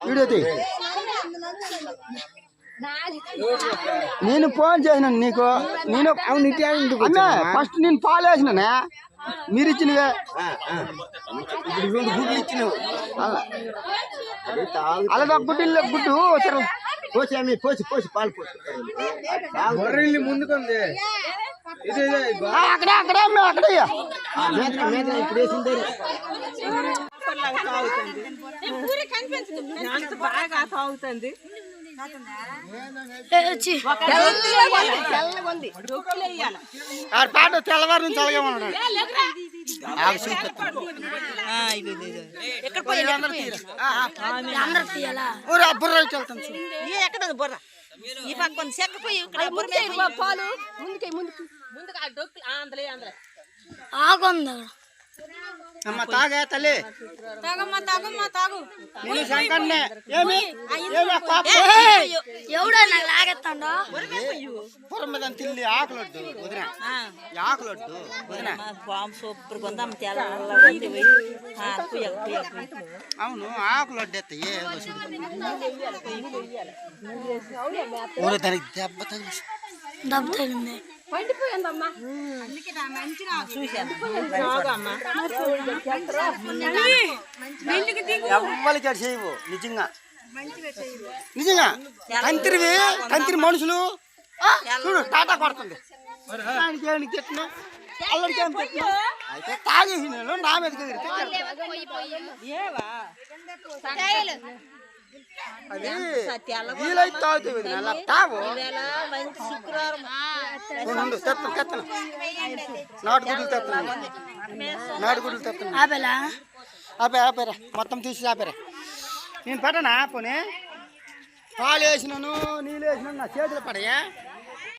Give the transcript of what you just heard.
Video తీ. నేను phone చేసిన నీకు. నేను అమ్మే? ఫస్ట్ నేను పాలు వేసినానే మీరు ఇచ్చినవే. తాగు అలాగే గుడ్డు గుడ్డు వచ్చారు. పోసి అమ్మి పోసి పోసి పాలు పోసి. ముందుకుంది. అక్కడే అక్కడే అక్కడే ఇప్పుడు అంత బాగా పాట తెల్లవారు నుంచి అలాగే ఉన్నాడు ఎక్కడ బుర్ర ఈ పక్క సెక్కపోయి పాలు ముందుకే ముందుకు ముందుకు ఆ డొక్కు ఆంధ్రలే ఆంధ్ర అమ్మ తాగే తల్లి. తాగమ్మా తాగమ్మా తాగు. నేను శంకర్నే. ఏమి? ఏమి పాప? ఎవడా నాకు లాగెత్తాండో పురం మీద తిల్లి ఆకులొడ్డు వదిన. వదిన. సూపర్ కొందాం తెల్ల అవును ఆకులొడ్డు ఎత్త ఏ ఊరు దానికి దెబ్బ తగిలి పండిపోయిందమ్మా ఎవ్వరికి చేయవు నిజంగా. నిజంగా కంతిరివి కంతిరి మనుషులు చూడు టాటా కొడుతుంది. తిట్టినా? తిట్టినా? అయితే తాగేసి నేను నా ఎగిరితే అది వీలైతే తాగుతాయి మంచి శుక్రవారం. ఉండు తెత్తను తెత్తను నాటు గుడ్లు తెత్తను నాటు గుడ్లు తెత్తను ఆపే ఆపేరా. మొత్తం తీసి ఆపేరా. నేను పెట్టనా పోనీ? పాలు వేసినాను నీళ్ళు వేసినాను నా చేతులు పడయా?